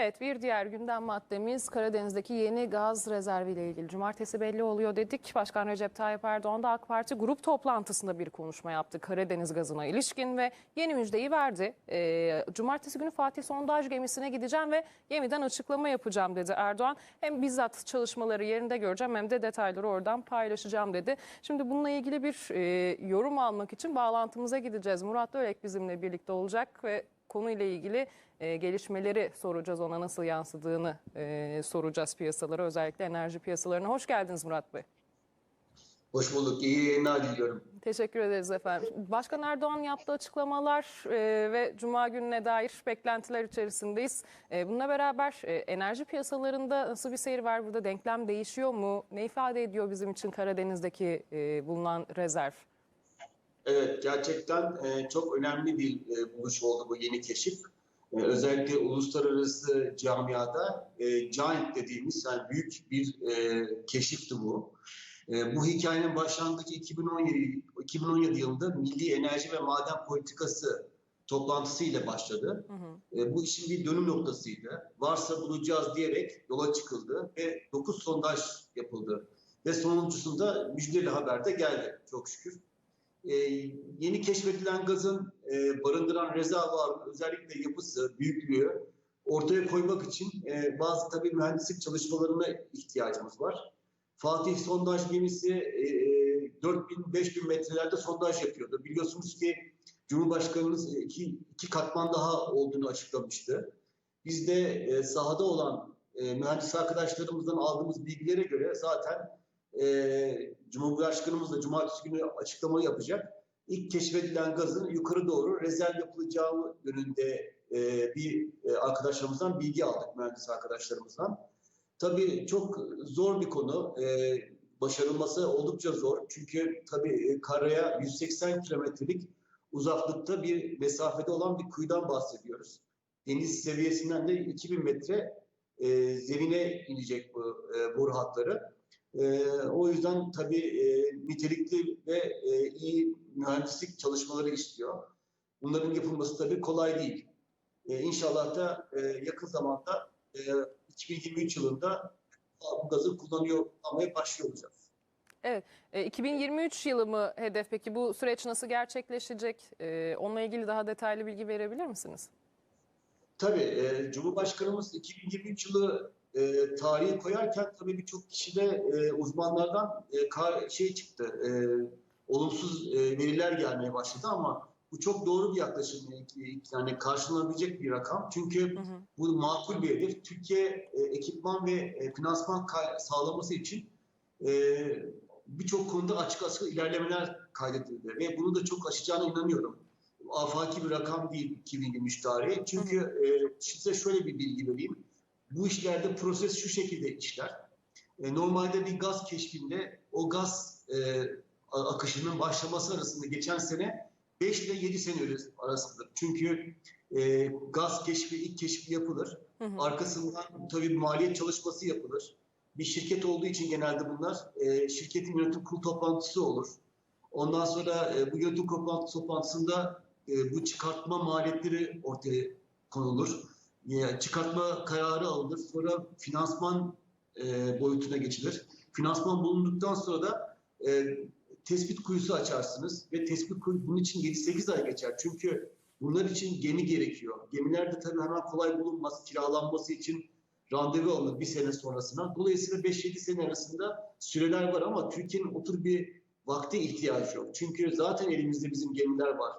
Evet bir diğer gündem maddemiz Karadeniz'deki yeni gaz rezervi ile ilgili. Cumartesi belli oluyor dedik. Başkan Recep Tayyip Erdoğan da AK Parti grup toplantısında bir konuşma yaptı. Karadeniz gazına ilişkin ve yeni müjdeyi verdi. Ee, Cumartesi günü Fatih sondaj gemisine gideceğim ve gemiden açıklama yapacağım dedi Erdoğan. Hem bizzat çalışmaları yerinde göreceğim hem de detayları oradan paylaşacağım dedi. Şimdi bununla ilgili bir e, yorum almak için bağlantımıza gideceğiz. Murat Dölek bizimle birlikte olacak ve konuyla ilgili e, gelişmeleri soracağız. Ona nasıl yansıdığını e, soracağız piyasalara, özellikle enerji piyasalarına. Hoş geldiniz Murat Bey. Hoş bulduk. İyi yayınlar diliyorum. Teşekkür ederiz efendim. Başkan Erdoğan yaptığı açıklamalar e, ve Cuma gününe dair beklentiler içerisindeyiz. E, bununla beraber e, enerji piyasalarında nasıl bir seyir var burada? Denklem değişiyor mu? Ne ifade ediyor bizim için Karadeniz'deki e, bulunan rezerv? Evet, gerçekten e, çok önemli bir e, buluş oldu bu yeni keşif. E, özellikle uluslararası camiada e, giant dediğimiz yani büyük bir e, keşifti bu. E, bu hikayenin başlangıcı 2017, 2017 yılında Milli Enerji ve Maden Politikası toplantısı ile başladı. Hı hı. E, bu işin bir dönüm noktasıydı. Varsa bulacağız diyerek yola çıkıldı ve 9 sondaj yapıldı. Ve sonuncusunda müjdeli haber de geldi çok şükür. E, yeni keşfedilen gazın e, barındıran rezervuar özellikle yapısı, büyüklüğü ortaya koymak için e, bazı tabii mühendislik çalışmalarına ihtiyacımız var. Fatih sondaj gemisi e, 4000-5000 metrelerde sondaj yapıyordu. Biliyorsunuz ki Cumhurbaşkanımız iki, iki katman daha olduğunu açıklamıştı. Biz de e, sahada olan e, mühendis arkadaşlarımızdan aldığımız bilgilere göre zaten e, Cumhurbaşkanımız da cumartesi günü açıklama yapacak. İlk keşfedilen gazın yukarı doğru rezerv yapılacağı yönünde e, bir e, arkadaşlarımızdan bilgi aldık, mühendis arkadaşlarımızdan. Tabii çok zor bir konu. E, başarılması oldukça zor. Çünkü tabii e, karaya 180 kilometrelik uzaklıkta bir mesafede olan bir kuyudan bahsediyoruz. Deniz seviyesinden de 2000 metre e, zemine inecek bu e, boru hatları. E, o yüzden tabii e, nitelikli ve e, iyi mühendislik çalışmaları istiyor. Bunların yapılması tabii kolay değil. E, inşallah da e, yakın zamanda e, 2023 yılında bu gazı kullanıyor, kullanmaya başlıyor olacağız. Evet, e, 2023 yılı mı hedef peki? Bu süreç nasıl gerçekleşecek? E, onunla ilgili daha detaylı bilgi verebilir misiniz? Tabii e, Cumhurbaşkanımız 2023 yılı e, tarihi koyarken tabii birçok kişide e, uzmanlardan e, kar, şey çıktı, e, olumsuz e, veriler gelmeye başladı ama bu çok doğru bir yaklaşım. Yani karşılanabilecek bir rakam. Çünkü Hı hı. bu makul bir hedef. Türkiye e, ekipman ve e, finansman sağlaması için e, birçok konuda açık açık ilerlemeler kaydedildi ve bunu da çok aşacağına inanıyorum. Afaki bir rakam değil 2023 tarihi. Çünkü e, size şöyle bir bilgi vereyim. Bu işlerde proses şu şekilde işler. E, normalde bir gaz keşfinde o gaz e, akışının başlaması arasında geçen sene 5 ile 7 sene arasındadır. Çünkü e, gaz keşfi ilk keşfi yapılır. Hı hı. Arkasından tabii maliyet çalışması yapılır. Bir şirket olduğu için genelde bunlar e, şirketin yönetim kurulu toplantısı olur. Ondan sonra e, bu yönetim kurulu toplantısında e, bu çıkartma maliyetleri ortaya konulur. E, çıkartma kararı alınır. Sonra finansman e, boyutuna geçilir. Finansman bulunduktan sonra da e, tespit kuyusu açarsınız ve tespit kuyusu bunun için 7-8 ay geçer. Çünkü bunlar için gemi gerekiyor. Gemilerde de tabii hemen kolay bulunmaz. Kiralanması için randevu alınır bir sene sonrasına. Dolayısıyla 5-7 sene arasında süreler var ama Türkiye'nin otur bir vakte ihtiyacı yok. Çünkü zaten elimizde bizim gemiler var.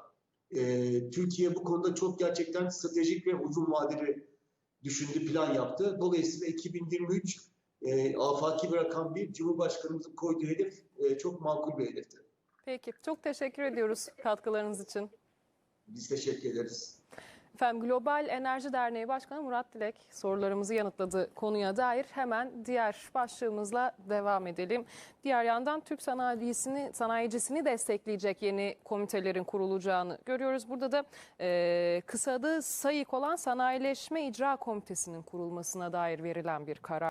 Ee, Türkiye bu konuda çok gerçekten stratejik ve uzun vadeli düşündü, plan yaptı. Dolayısıyla 2023 e, afaki bir rakam değil, Cumhurbaşkanımızın koyduğu hedef e, çok makul bir hedefti. Peki, çok teşekkür ediyoruz katkılarınız için. Biz teşekkür ederiz. Efendim Global Enerji Derneği Başkanı Murat Dilek sorularımızı yanıtladı konuya dair. Hemen diğer başlığımızla devam edelim. Diğer yandan Türk sanayisini, sanayicisini destekleyecek yeni komitelerin kurulacağını görüyoruz. Burada da e, kısa adı SAİK olan Sanayileşme İcra Komitesi'nin kurulmasına dair verilen bir karar.